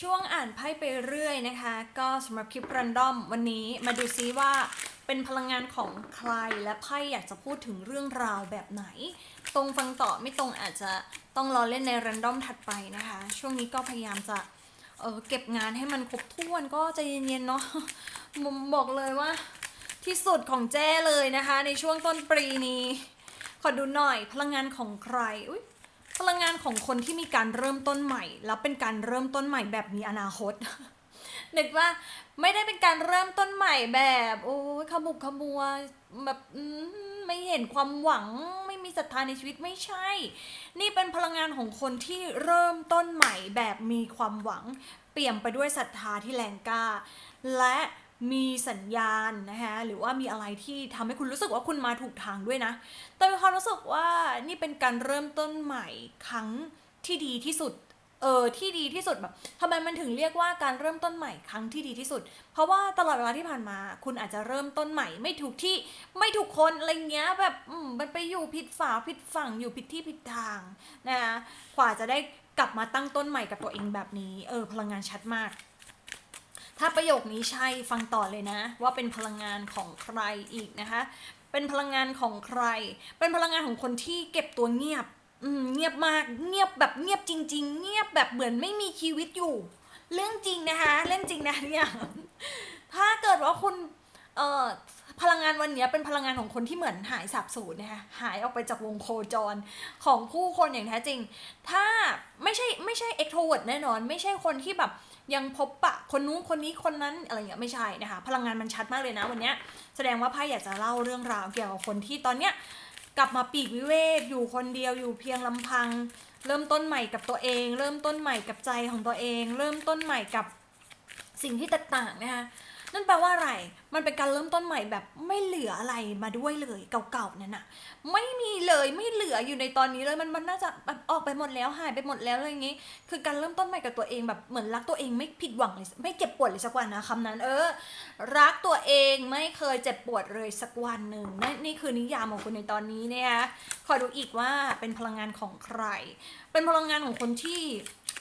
ช่วงอ่านไพ่ไปเรื่อยนะคะ ก็สำหรับคลิปรันดอมวันนี้มาดูซิว่าเป็นพลังงานของใครและไพ่อยากจะพูดถึงเรื่องราวแบบไหน ตรงฟังต่อไม่ตรงอาจจะต้องรอเล่นในรันดอมถัดไปนะคะ ช่วงนี้ก็พยายามจะเออเก็บงานให้มันครบถ้วนก็ใจเย็นๆเนาะมมบอกเลยว่า ที่สุดของแจ้เลยนะคะ ในช่วงต้นปีนี้ ขอดูหน่อยพลังงานของใครอุ๊ย พลังงานของคนที่มีการเริ่มต้นใหม่ แล้วเป็นการเริ่มต้นใหม่แบบมีอนาคต นึกว่าไม่ได้เป็นการเริ่มต้นใหม่แบบ โอ้ยขมุกขมัวแบบไม่เห็นความหวังไม่มีศรัทธาในชีวิตไม่ใช่ นี่เป็นพลังงานของคนที่เริ่มต้นใหม่แบบมีความหวัง เปี่ยมไปด้วยศรัทธาที่แรงกล้า และ มีสัญญาณนะคะหรือว่ามีอะไรที่ทำให้คุณรู้สึกว่าคุณมาถูกทางด้วยนะแต่มีความรู้สึกว่านี่เป็นการเริ่มต้นใหม่ครั้งที่ดีที่สุดเออที่ดีที่สุดแบบทำไมมันถึงเรียกว่าการเริ่มต้นใหม่ครั้งที่ดีที่สุด เพราะว่าตลอดเวลาที่ผ่านมา คุณอาจจะเริ่มต้นใหม่ ไม่ถูกที่ไม่ถูกคนอะไรเงี้ยแบบมันไปอยู่ผิดฝาผิดฝั่งอยู่ผิดที่ผิดทางนะคะกว่าจะได้กลับมาตั้งต้นใหม่กับตัวเองแบบนี้ เออพลังงานชัดมาก ถ้าประโยคนี้ใช่ฟังต่อเลยนะ ว่าเป็นพลังงานของใครอีกนะคะ เป็นพลังงานของใคร เป็นพลังงานของคนที่เก็บตัวเงียบอืมเงียบมากเงียบแบบเงียบจริง ๆ เงียบแบบเหมือนไม่มีชีวิตอยู่ เรื่องจริงนะคะเรื่องจริงนะเนี่ยถ้าเกิดว่าคุณเอ่อพลังงานวันนี้เป็นพลังงานของคนที่เหมือนหายสาบสูญนะคะหายออกไปจากวงโคจรของผู้คนอย่างแท้จริง ถ้าไม่ใช่ไม่ใช่ extrovert แน่นอน ไม่ใช่คนที่แบบ ยังพบปะคนนู้นคนนี้คนนั้นอะไรอย่างเงี้ยไม่ใช่นะคะ พลังงานมันชัดมากเลยนะวันเนี้ยแสดงว่าไพ่อยากจะเล่าเรื่องราวเกี่ยวกับคนที่ตอนเนี้ยกลับมาปีกวิเวกอยู่คนเดียวอยู่เพียงลำพัง เริ่มต้นใหม่กับตัวเอง เริ่มต้นใหม่กับใจของตัวเอง เริ่มต้นใหม่กับสิ่งที่แตกต่างนะคะนั่นแปลว่าอะไร มันเป็นการเริ่มต้นใหม่แบบไม่เหลืออะไรมาด้วยเลยเก่าๆนั่นน่ะ ไม่มีเลยไม่เหลืออยู่ในตอนนี้เลยมันมันน่าจะแบบออกไปหมดแล้วหายไปหมดแล้วอะไรอย่างงี้ คือการเริ่มต้นใหม่กับตัวเองแบบเหมือนรักตัวเองไม่ผิดหวังเลยไม่เจ็บปวดเลยสักวันนะคำนั้น เออ รักตัวเองไม่เคยเจ็บปวดเลยสักวันหนึ่งนั่นนี่คือนิยามของคุณในตอนนี้เนี่ยขอดูอีกว่าเป็นพลังงานของใคร เป็นพลังงานของคนที่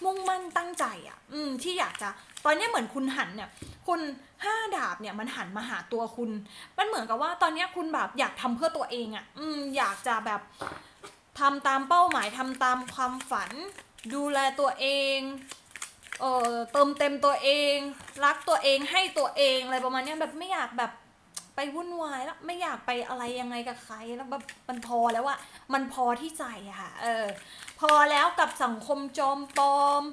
มุ่งมั่นตั้งใจอะ อืมที่อยากจะ ตอนนี้เหมือนคุณหันเนี่ย คุณห้าดาบเนี่ยมันหันมาหาตัวคุณ มันเหมือนกับว่าตอนนี้คุณแบบอยากทำเพื่อตัวเองอะ อืมอยากจะแบบทำตามเป้าหมายทำตามความฝัน ดูแลตัวเองเอ่อเติมเต็มตัวเอง รักตัวเองให้ตัวเองอะไรประมาณนี้แบบไม่อยากแบบไปวุ่นวายแล้วไม่อยากไปอะไรยังไงกับใครแล้วแบบมันพอแล้วอะมันพอที่ใจอะค่ะเออพอแล้วกับสังคมจอมปลอม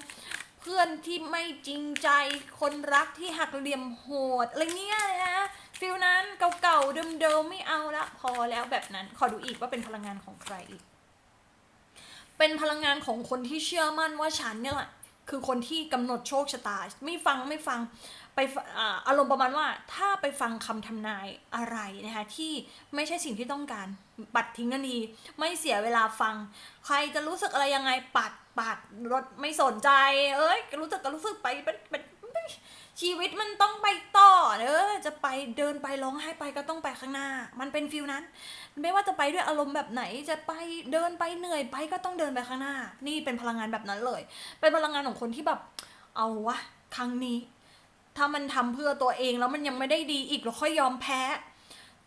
เพื่อนที่ไม่จริงใจคนรักที่หักเหลี่ยมโหดอะไรเงี้ยนะ ฟิลนั้นเก่าๆเดิมๆไม่เอาละพอแล้วแบบนั้น ขอดูอีกว่าเป็นพลังงานของใครอีก เป็นพลังงานของคนที่เชื่อมั่นว่าฉันเนี่ยแหละคือคนที่กำหนดโชคชะตา ไม่ฟังไม่ฟังไปอาอารมณ์ประมาณว่าถ้าไปฟังคำทำนายอะไรนะคะที่ไม่ใช่สิ่งที่ต้องการปัดทิ้งกันดี ไม่เสียเวลาฟัง ใครจะรู้สึกอะไรยังไงปัดปัดรถไม่สนใจ เอ้ยรู้สึกก็รู้สึกไปไปไปไป ชีวิตมันต้องไปต่อเออจะไปเดินไปร้องไห้ไปก็ต้องไปข้างหน้า มันเป็นฟิลนั้น ไม่ว่าจะไปด้วยอารมณ์แบบไหนจะไปเดินไปเหนื่อยไปก็ต้องเดินไปข้างหน้า นี่เป็นพลังงานแบบนั้นเลย เป็นพลังงานของคนที่แบบ เอาวะครั้งนี้ ถ้ามันทำเพื่อตัวเองแล้วมันยังไม่ได้ดีอีกเราค่อยยอมแพ้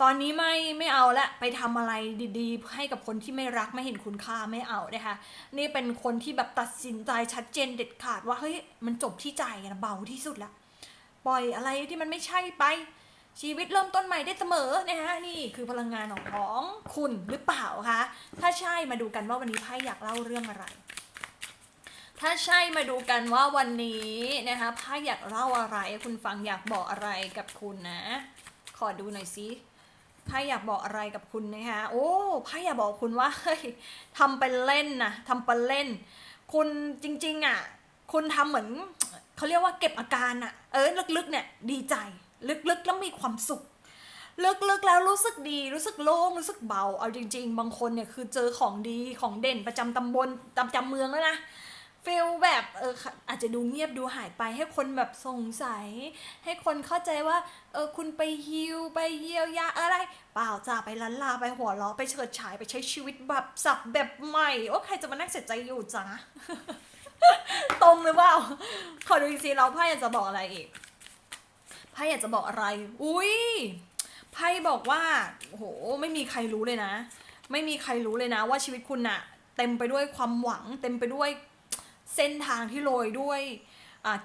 ตอนนี้ไม่ไม่เอาละไปทำอะไรดีๆ ให้กับคนที่ไม่รักไม่เห็นคุณค่าไม่เอานะคะนี่เป็นคนที่แบบตัดสินใจชัดเจนเด็ดขาดว่าเฮ้ยมันจบที่ใจนะเบาที่สุดละ ปล่อยอะไรที่มันไม่ใช่ไป ชีวิตเริ่มต้นใหม่ได้เสมอนะฮะนี่คือพลังงานของของคุณหรือเปล่าคะถ้าใช่มาดูกันว่าวันนี้ไพ่อยากเล่าเรื่องอะไร ถ้าใช่มาดูกันว่าวันนี้นะคะไพ่อยากเล่าอะไร คุณฟังอยากบอกอะไรกับคุณนะ ขอดูหน่อยสิไพ่อยากบอกอะไรกับคุณนะคะ โอ้ไพ่อยากบอกคุณว่าเฮ้ยทำเป็นเล่นนะทำเป็นเล่น คุณจริง ๆอะ คุณทำเหมือนเขาเรียกว่าเก็บอาการอะเออลึกๆเนี่ยดีใจ ลึกๆแล้วมีความสุข ลึกๆแล้วรู้สึกดีรู้สึกโล่งรู้สึกเบาเอาจริง ๆ บางคนเนี่ยคือเจอของดีของเด่นประจำตำบลประจำเมืองแล้วนะฟีลแบบเอออาจจะดูเงียบดูหายไปให้คนแบบสงสัย ให้คนเข้าใจว่าเออคุณไปฮิวไปเยียวยาอะไร เปล่าจ้าไปลันลาไปหัวเราะไปเฉิดฉายไปใช้ชีวิตแบบสับแบบใหม่ว่าใครจะมานั่งเสียใจอยู่จ้า ตรงหรือเปล่า ขอดูอีกทีเราไพ่อยากจะบอกอะไรอีก ไพ่อยากจะบอกอะไร อุ้ยไพ่บอกว่าโห ไม่มีใครรู้เลยนะ ไม่มีใครรู้เลยนะ ว่าชีวิตคุณน่ะเต็มไปด้วยความหวัง เต็มไปด้วยเส้นทางที่โรยด้วย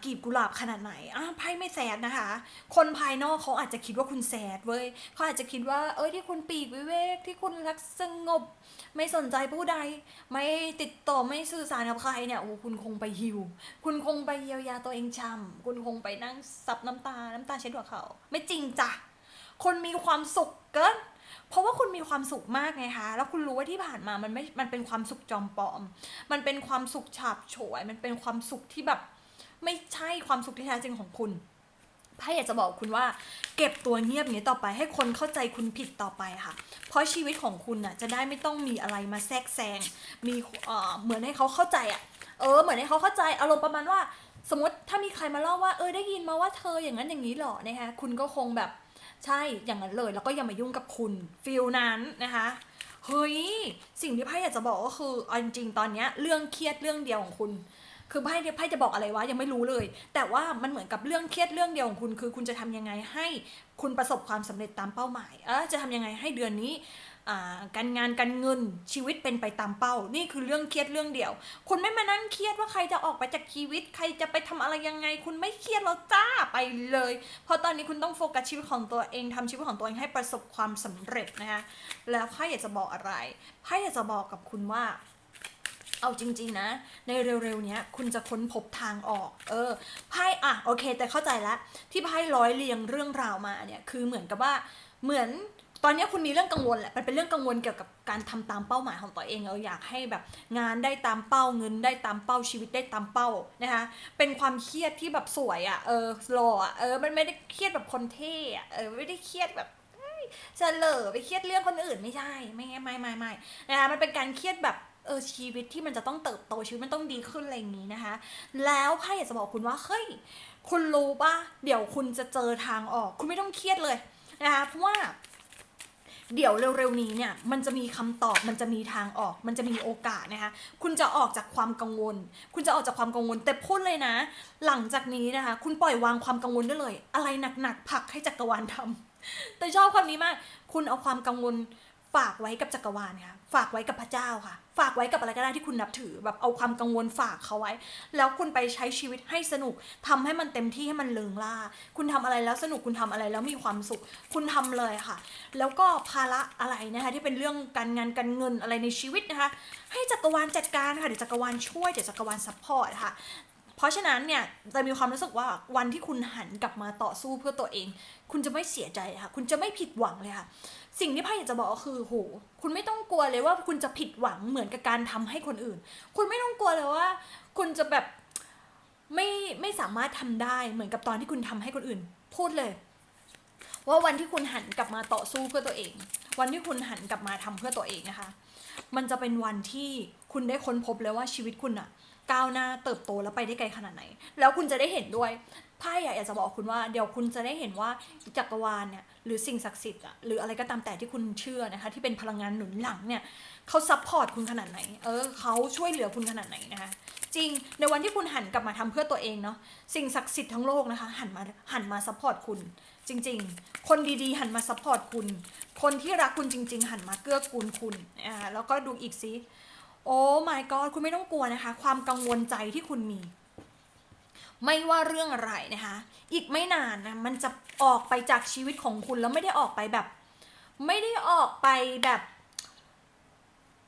กีบกุหลาบขนาดไหนอะไพ่ไม่แซดนะคะ คนภายนอกเขาอาจจะคิดว่าคุณแซดเว้ยเขาอาจจะคิดว่า เอ้ยที่คุณปีกวิเวกที่คุณรักสงบ ไม่สนใจผู้ใด ไม่ติดต่อไม่สื่อสารกับใครเนี่ยโอ้คุณคงไปฮิว คุณคงไปเยียวยาตัวเองช้ำคุณคงไปนั่งซับน้ำตาน้ำตาเช็ดหัวเขาไม่จริงจ้ะคนมีความสุขเกินเพราะว่าคุณมีความสุขมากไงคะ แล้วคุณรู้ว่าที่ผ่านมามันไม่ มันเป็นความสุขจอมปลอม มันเป็นความสุขฉาบฉวย มันเป็นความสุขที่แบบ ไม่ใช่ความสุขที่แท้จริงของคุณไพ่อยากจะบอกคุณว่า เก็บตัวเงียบนี้ต่อไปให้คนเข้าใจคุณผิดต่อไปค่ะ เพราะชีวิตของคุณน่ะจะได้ไม่ต้องมีอะไรมาแทรกแซงมีเอ่อเหมือนให้เขาเข้าใจอะเออเหมือนให้เขาเข้าใจอารมณ์ประมาณว่า สมมติถ้ามีใครมาเล่าว่าเออได้ยินมาว่าเธออย่างนั้นอย่างนี้หรอนะคะคุณก็คงแบบใช่อย่างนั้นเลยแล้วก็อย่ามายุ่งกับคุณฟิลนั้นนะคะเฮ้ยสิ่งที่ไพ่อยากจะบอกก็คือเอาจริงๆตอนเนี้ยเรื่องเครียดเรื่องเดียวของคุณ คือไพ่เนี่ยไพ่จะบอกอะไรวะยังไม่รู้เลย แต่ว่ามันเหมือนกับเรื่องเครียดเรื่องเดียวของคุณ คือคุณจะทำยังไงให้คุณประสบความสำเร็จตามเป้าหมายเออจะทำยังไงให้เดือนนี้การงานการเงินชีวิตเป็นไปตามเป้า นี่คือเรื่องเครียดเรื่องเดียว คุณไม่มานั่งเครียดว่าใครจะออกไปจากชีวิต ใครจะไปทำอะไรยังไง คุณไม่เครียดแล้วจ้าไปเลย เพราะตอนนี้คุณต้องโฟกัสชีวิตของตัวเองทำชีวิตของตัวเองให้ประสบความสำเร็จนะคะแล้วไพ่อยากจะบอกอะไรไพ่อยากจะบอกกับคุณว่า เอาจริงๆนะ ในเร็วๆนี้คุณจะค้นพบทางออก เออไพ่อะโอเค แต่เข้าใจแล้วที่ไพ่ร้อยเรียงเรื่องราวมาเนี่ยคือเหมือนกับว่าเหมือนตอนนี้คุณมีเรื่องกังวลแหละมันเป็นเรื่องกังวลเกี่ยวกับการทำตามเป้าหมายของตัวเองเอออยากให้แบบงานได้ตามเป้าเงินได้ตามเป้าชีวิตได้ตามเป้านะคะเป็นความเครียดที่แบบสวยอะ่ะเออหล่ออะ่ะเออมันไม่ได้เครียดแบบคนเท่อะเออไม่ได้เครียดแบบเอ้ยเฉลอไปเครียดเรื่องคนอื่นไม่ใช่ไม่ไม่ไม่ไม่นะคะมันเป็นการเครียดแบบ เออชีวิตที่มันจะต้องเติบโตชีวิตมันต้องดีขึ้นอะไรอย่างนี้นะคะ แล้วไพ่อยากจะบอกคุณว่าเฮ้ยคุณรู้ปะเดี๋ยวคุณจะเจอทางออก คุณไม่ต้องเครียดเลยนะคะเพราะว่าเดี๋ยวเร็วๆนี้เนี่ยมันจะมีคำตอบมันจะมีทางออก มันจะมีโอกาสนะคะคุณจะออกจากความกังวล คุณจะออกจากความกังวล แต่พูดเลยนะ หลังจากนี้นะคะ คุณปล่อยวางความกังวลได้เลย อะไรหนักๆผักให้จักรวาลทำแต่ชอบคำนี้มาก คุณเอาความกังวลฝากไว้กับจักรวาลค่ะฝากไว้กับพระเจ้าค่ะ ฝากไว้กับอะไรก็ได้ที่คุณนับถือแบบเอาความกังวลฝากเขาไว้ แล้วคุณไปใช้ชีวิตให้สนุกทำให้มันเต็มที่ให้มันเลิงล่า คุณทำอะไรแล้วสนุกคุณทำอะไรแล้วมีความสุข คุณทำเลยค่ะ แล้วก็ภาระอะไรนะคะที่เป็นเรื่องการงานการเงินอะไรในชีวิตนะคะ ให้จักรวาลจัดการค่ะเดี๋ยวจักรวาลช่วยเดี๋ยวจักรวาลซัพพอร์ตค่ะเพราะฉะนั้นเนี่ยจะมีความรู้สึกว่าวันที่คุณหันกลับมาต่อสู้เพื่อตัวเอง คุณจะไม่เสียใจค่ะ คุณจะไม่ผิดหวังเลยค่ะ สิ่งที่พ่อยากจะบอกก็คือโหคุณไม่ต้องกลัวเลยว่าคุณจะผิดหวังเหมือนกับการทำให้คนอื่น คุณไม่ต้องกลัวเลยว่า คุณจะแบบไม่ไม่สามารถทำได้เหมือนกับตอนที่คุณทำให้คนอื่น พูดเลย ว่าวันที่คุณหันกลับมาต่อสู้เพื่อตัวเอง วันที่คุณหันกลับมาทำเพื่อตัวเองนะคะ มันจะเป็นวันที่คุณได้ค้นพบแล้วว่าชีวิตคุณอะก้าวหน้าเติบโตแล้วไปได้ไกลขนาดไหน แล้วคุณจะได้เห็นด้วย ไพ่อะอยากจะบอกคุณว่าเดี๋ยวคุณจะได้เห็นว่าจักรวาลเนี่ยหรือสิ่งศักดิ์สิทธิ์อะหรืออะไรก็ตามแต่ที่คุณเชื่อนะคะที่เป็นพลังงานหนุนหลังเนี่ยเขาซัพพอร์ตคุณขนาดไหน เออเขาช่วยเหลือคุณขนาดไหนนะคะจริงในวันที่คุณหันกลับมาทำเพื่อตัวเองเนาะสิ่งศักดิ์สิทธิ์ทั้งโลกนะคะหันมาหันมาซัพพอร์ตคุณ จริง ๆ คนดีๆ หันมาซัพพอร์ตคุณ คนที่รักคุณจริง ๆ หันมาเกื้อกูลคุณอ่าแล้วก็ดูอีกซิโอ้ my god คุณไม่ต้องกลัวนะคะ ความกังวลใจที่คุณมี ไม่ว่าเรื่องอะไรนะคะ อีกไม่นานนะมันจะออกไปจากชีวิตของคุณแล้วไม่ได้ออกไปแบบ ไม่ได้ออกไปแบบ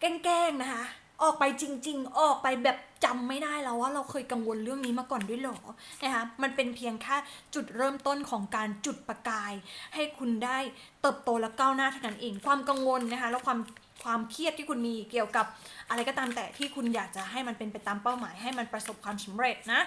แกล้งๆนะคะ ออกไปจริง ๆ ออกไปแบบจำไม่ได้แล้วว่าเราเคยกังวลเรื่องนี้มาก่อนด้วยเหรอนะคะมันเป็นเพียงแค่จุดเริ่มต้นของการจุดประกาย ให้คุณได้เติบโตและก้าวหน้าเท่านั้นเองความกังวลนะคะแล้วความ ความเครียดที่คุณมีเกี่ยวกับอะไรก็ตามแต่ที่คุณอยากจะให้มันเป็นไปตามเป้าหมาย ให้มันประสบความสำเร็จนะ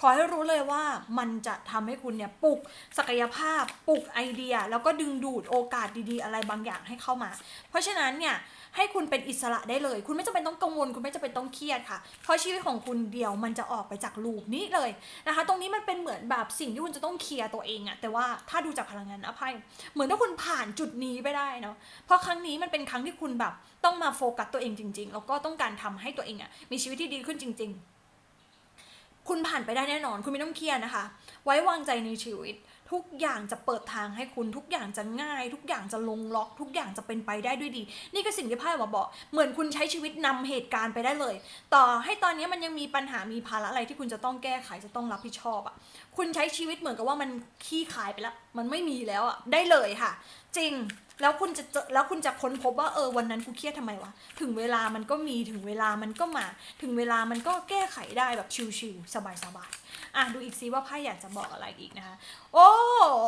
ขอให้รู้เลยว่ามันจะทำให้คุณเนี่ยปลุกศักยภาพปลุกไอเดีย แล้วก็ดึงดูดโอกาสดีๆ อะไรบางอย่างให้เข้ามา เพราะฉะนั้นเนี่ยให้คุณเป็นอิสระได้เลย คุณไม่จำเป็นต้องกังวล คุณไม่จำเป็นต้องเครียดค่ะ เพราะชีวิตของคุณเดียวมันจะออกไปจากลูปนี้เลยนะคะ ตรงนี้มันเป็นเหมือนแบบสิ่งที่คุณจะต้องเคลียร์ตัวเองอะแต่ว่าถ้าดูจากพลังงานอภัย เหมือนถ้าคุณผ่านจุดนี้ไปได้เนาะ เพราะครั้งนี้มันเป็นครั้งที่คุณแบบต้องมาโฟกัสตัวเองจริง ๆ แล้วก็ต้องการทำให้ตัวเองอะมีชีวิตที่ดีขึ้นจริง ๆ คุณผ่านไปได้แน่นอน คุณไม่ต้องเครียดนะคะ ไว้วางใจในชีวิต ทุกอย่างจะเปิดทางให้คุณทุกอย่างจะง่าย ทุกอย่างจะลงล็อก ทุกอย่างจะเป็นไปได้ด้วยดี นี่คือสิ่งที่ไพ่มาบอก เหมือนคุณใช้ชีวิตนำเหตุการณ์ไปได้เลย ต่อให้ตอนนี้มันยังมีปัญหามีภาระอะไรที่คุณจะต้องแก้ไขจะต้องรับผิดชอบอะ คุณใช้ชีวิตเหมือนกับว่ามันขี้ขายไปแล้ว มันไม่มีแล้วอะได้เลยค่ะ จริงแล้วคุณจะเจอแล้วคุณจะค้นพบว่าเออวันนั้นกูเครียดทำไมวะถึงเวลามันก็มีถึงเวลามันก็มา ถึงเวลามันก็แก้ไขได้แบบชิวๆสบายๆอะดูอีกซิว่าไพ่อยากจะบอกอะไรอีกนะคะ โอ้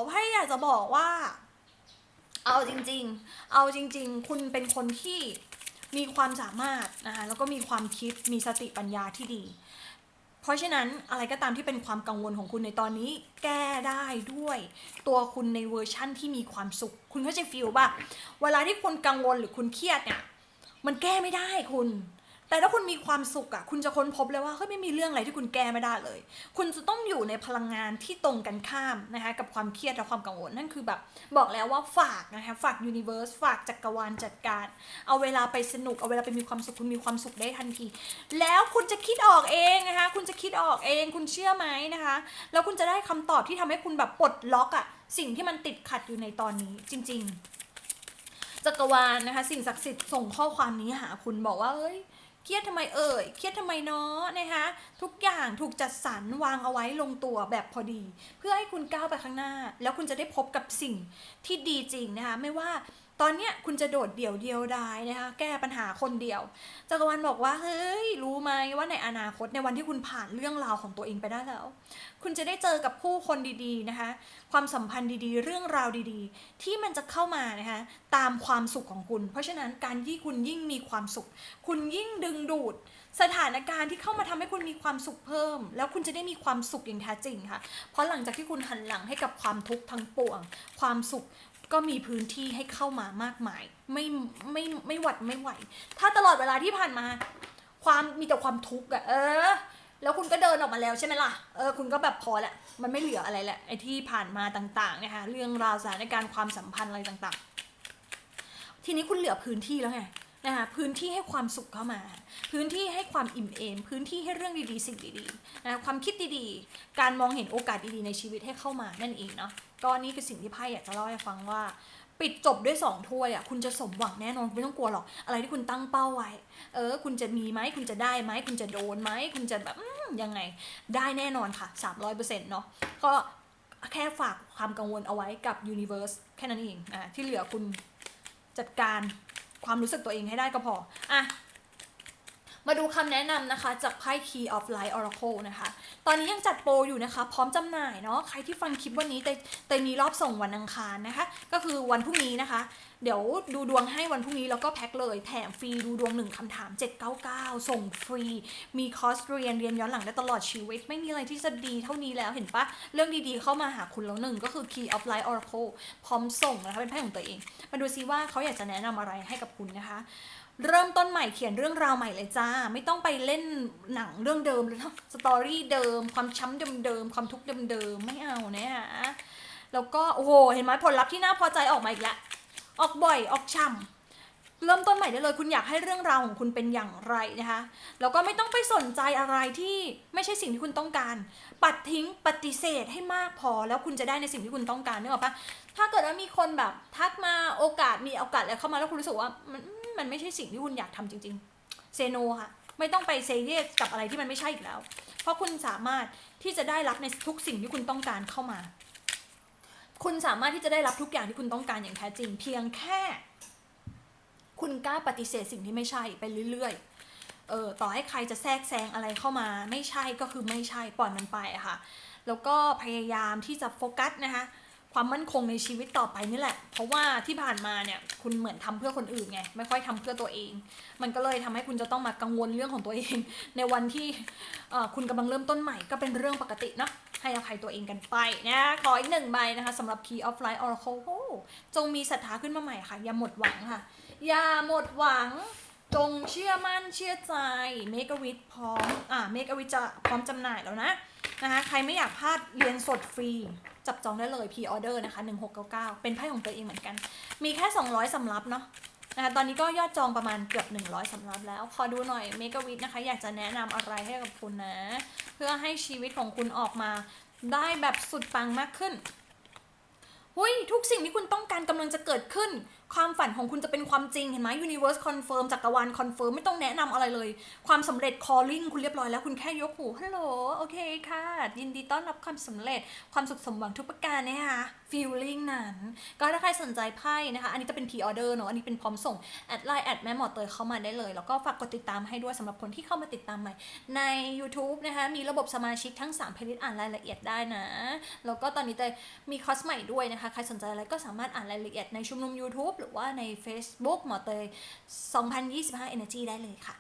ไพ่อยากจะบอกว่า เอาจริง ๆ เอาจริง ๆ คุณเป็นคนที่มีความสามารถนะคะแล้วก็มีความคิดมีสติปัญญาที่ดี ราะฉะนั้นอะไรก็ตามที่เป็นความกังวลของคุณในตอนนี้แก้ได้ด้วย ตัวคุณในเวอร์ชั่นที่มีความสุข คุณเข้าใจฟีลป่ะเวลาที่คุณกังวลหรือคุณเครียดเนี่ยมันแก้ไม่ได้คุณ แต่ถ้าคุณมีความสุขอะคุณจะค้นพบเลยว่าเฮ้ยไม่มีเรื่องอะไรที่คุณแก้ไม่ได้เลย คุณจะต้องอยู่ในพลังงานที่ตรงกันข้ามนะคะกับความเครียดและความกังวลนั่นคือแบบบอกแล้วว่าฝากนะคะฝากยูนิเวอร์สฝากจักรวาลจัดการ เอาเวลาไปสนุกเอาเวลาไปมีความสุขคุณมีความสุขได้ทันที แล้วคุณจะคิดออกเองนะคะคุณจะคิดออกเองคุณเชื่อไหมนะคะ แล้วคุณจะได้คำตอบที่ทำให้คุณแบบปลดล็อกอะสิ่งที่มันติดขัดอยู่ในตอนนี้จริง ๆ จักรวาลนะคะ สิ่งศักดิ์สิทธิ์ส่งข้อความนี้หาคุณบอกว่าเอ้ย เครียดทำไมเอ่ยเครียดทำไมเนาะนะคะทุกอย่างถูกจัดสรรวางเอาไว้ลงตัวแบบพอดี เพื่อให้คุณก้าวไปข้างหน้า แล้วคุณจะได้พบกับสิ่งที่ดีจริงนะคะไม่ว่า ตอนเนี้ยคุณจะโดดเดี่ยวเดียวดายนะคะแก้ปัญหาคนเดียวจักรวาลบอกว่าเฮ้ยรู้ไหมว่าในอนาคตในวันที่คุณผ่านเรื่องราวของตัวเองไปได้แล้ว คุณจะได้เจอกับผู้คนดีๆนะคะ ความสัมพันธ์ดีๆ เรื่องราวดีๆ ที่มันจะเข้ามานะคะตามความสุขของคุณ เพราะฉะนั้นการที่คุณยิ่งมีความสุข คุณยิ่งดึงดูดสถานการณ์ที่เข้ามาทำให้คุณมีความสุขเพิ่ม แล้วคุณจะได้มีความสุขอย่างแท้จริงค่ะ เพราะหลังจากที่คุณหันหลังให้กับความทุกข์ทั้งปวง ความสุข ก็มีพื้นที่ให้เข้ามามากมาย ไม่ไม่ไม่หวัดไม่ไหว ถ้าตลอดเวลาที่ผ่านมา ความมีแต่ความทุกข์อะเออ แล้วคุณก็เดินออกมาแล้วใช่ไหมล่ะเออคุณก็แบบพอแหละมันไม่เหลืออะไรแหละไอ้ที่ผ่านมาต่างๆนะคะเรื่องราวสถานการณ์ความสัมพันธ์อะไรต่างๆ ทีนี้คุณเหลือพื้นที่แล้วไง นะคะพื้นที่ให้ความสุขเข้ามา พื้นที่ให้ความอิ่มเอม พื้นที่ให้เรื่องดีๆ สิ่งดีๆนะความคิดดีๆ การมองเห็นโอกาสดีๆในชีวิตให้เข้ามานั่นเองเนาะก็นี่คือสิ่งที่ไพ่อยากจะเล่าให้ฟังว่า ปิดจบด้วยสองถ้วยอะคุณจะสมหวังแน่นอนคุณไม่ต้องกลัวหรอก อะไรที่คุณตั้งเป้าไว้ เออ คุณจะมีไหมคุณจะได้ไหมคุณจะโดนไหมคุณจะแบบยังไงได้แน่นอนค่ะ 300%เนาะก็แค่ฝากความกังวลเอาไว้กับ Universe แค่นั้นเองอะที่เหลือคุณจัดการ ความรู้สึกตัวเองให้ได้ก็พออะ มาดูคำแนะนำนะคะ จากไพ่ Key of Light Oracle นะคะ ตอนนี้ยังจัดโปรอยู่นะคะ พร้อมจำหน่ายเนาะใครที่ฟังคลิปวันนี้แต่แต่มีรอบส่งวันอังคารนะคะ ก็คือวันพรุ่งนี้นะคะ เดี๋ยวดูดวงให้วันพรุ่งนี้แล้วก็แพ็คเลยแถมฟรีดูดวงหนึ่งคำถาม 799 ส่งฟรี มีคอร์สเรียนเรียนย้อนหลังได้ตลอดชีวิต ไม่มีอะไรที่จะดีเท่านี้แล้วเห็นปะเรื่องดีๆเข้ามาหาคุณแล้วหนึ่งก็คือ Key of Light Oracle พร้อมส่งนะคะเป็นไพ่ของตัวเอง มาดูซิว่าเขาอยากจะแนะนำอะไรให้กับคุณนะคะ เริ่มต้นใหม่เขียนเรื่องราวใหม่เลยจ้า ไม่ต้องไปเล่นหนังเรื่องเดิมเลยนะสตอรี่เดิม ความช้ำเดิมๆความทุกข์เดิมๆไม่เอาเนี่ยแล้วก็โอ้โหเห็นไหมผลลัพธ์ที่น่าพอใจออกมาอีกแล้วออกบ่อยออกช่ำเริ่มต้นใหม่ได้เลย คุณอยากให้เรื่องราวของคุณเป็นอย่างไรนะคะแล้วก็ไม่ต้องไปสนใจอะไรที่ไม่ใช่สิ่งที่คุณต้องการ ปัดทิ้งปฏิเสธให้มากพอแล้วคุณจะได้ในสิ่งที่คุณต้องการนึกออกปะถ้าเกิดว่ามีคนแบบทักมาโอกาสมีโอกาสอะไรเข้ามาแล้วคุณรู้สึกว่ามัน มันไม่ใช่สิ่งที่คุณอยากทำจริงๆเซโนค่ะ ไม่ต้องไปเซเยสกับอะไรที่มันไม่ใช่อีกแล้ว เพราะคุณสามารถที่จะได้รับในทุกสิ่งที่คุณต้องการเข้ามา คุณสามารถที่จะได้รับทุกอย่างที่คุณต้องการอย่างแท้จริง เพียงแค่ คุณกล้าปฏิเสธสิ่งที่ไม่ใช่ไปเรื่อยๆเออต่อให้ใครจะแทรกแซงอะไรเข้ามา ไม่ใช่ก็คือไม่ใช่ปล่อยมันไปค่ะ แล้วก็พยายามที่จะโฟกัสนะคะ ความมั่นคงในชีวิตต่อไปนี่แหละ เพราะว่าที่ผ่านมาเนี่ยคุณเหมือนทำเพื่อคนอื่นไง ไม่ค่อยทำเพื่อตัวเอง มันก็เลยทำให้คุณจะต้องมากังวลเรื่องของตัวเอง ในวันที่คุณกำลังเริ่มต้นใหม่ก็เป็นเรื่องปกตินะให้อภัยตัวเองกันไปนะขออีกหนึ่งใบนะคะสำหรับ Key of Light Oracle โอ้จงมีศรัทธาขึ้นมาใหม่ค่ะ อย่าหมดหวังค่ะ อย่าหมดหวัง จงเชื่อมั่นเชื่อใจ Make a Wish พร้อมอ่า Make a Wish จะพร้อมจำหน่ายแล้วนะนะคะใครไม่อยากพลาดเรียนสดฟรี จับจองได้เลยพรออเดอร์นะคะ1699 เป็นไพ่ของตัวเองเหมือนกัน มีแค่ 200สำรับเนาะนะคะตอนนี้ก็ยอดจองประมาณเกือบ 100สำรับแล้ว ขอดูหน่อยเมกะวิทนะคะ อยากจะแนะนำอะไรให้กับคุณนะ เพื่อให้ชีวิตของคุณออกมาได้แบบสุดปังมากขึ้น หุ้ย ทุกสิ่งที่คุณต้องการกำลังจะเกิดขึ้น ความฝันของคุณจะเป็นความจริงเห็นไหม Universe Confirm จักรวาล Confirm ไม่ต้องแนะนำอะไรเลย ความสำเร็จ Calling คุณเรียบร้อยแล้วคุณแค่ยกหูฮัลโหลโอเคค่ะ ยินดีต้อนรับความสำเร็จ ความสุขสมหวังทุกประการนะคะ Feeling นั้น ก็ถ้าใครสนใจไพ่นะคะ อันนี้จะเป็น P order เนอะอันนี้เป็นพร้อมส่ง แอดไลน์แอดแม่หมอเตยเข้ามาได้เลย แล้วก็ฝากกดติดตามให้ด้วยสำหรับคนที่เข้ามาติดตามใหม่ ใน YouTube นะคะมีระบบสมาชิกทั้ง3เพลิตอ่านรายละเอียดได้นะ แล้วก็ตอนนี้เตยมีคอร์สใหม่ด้วยนะคะใครสนใจอะไรก็สามารถอ่านรายละเอียดในชุมนุม YouTube หรือว่าใน Facebook หมอเตย 2025 Energy ได้เลยค่ะ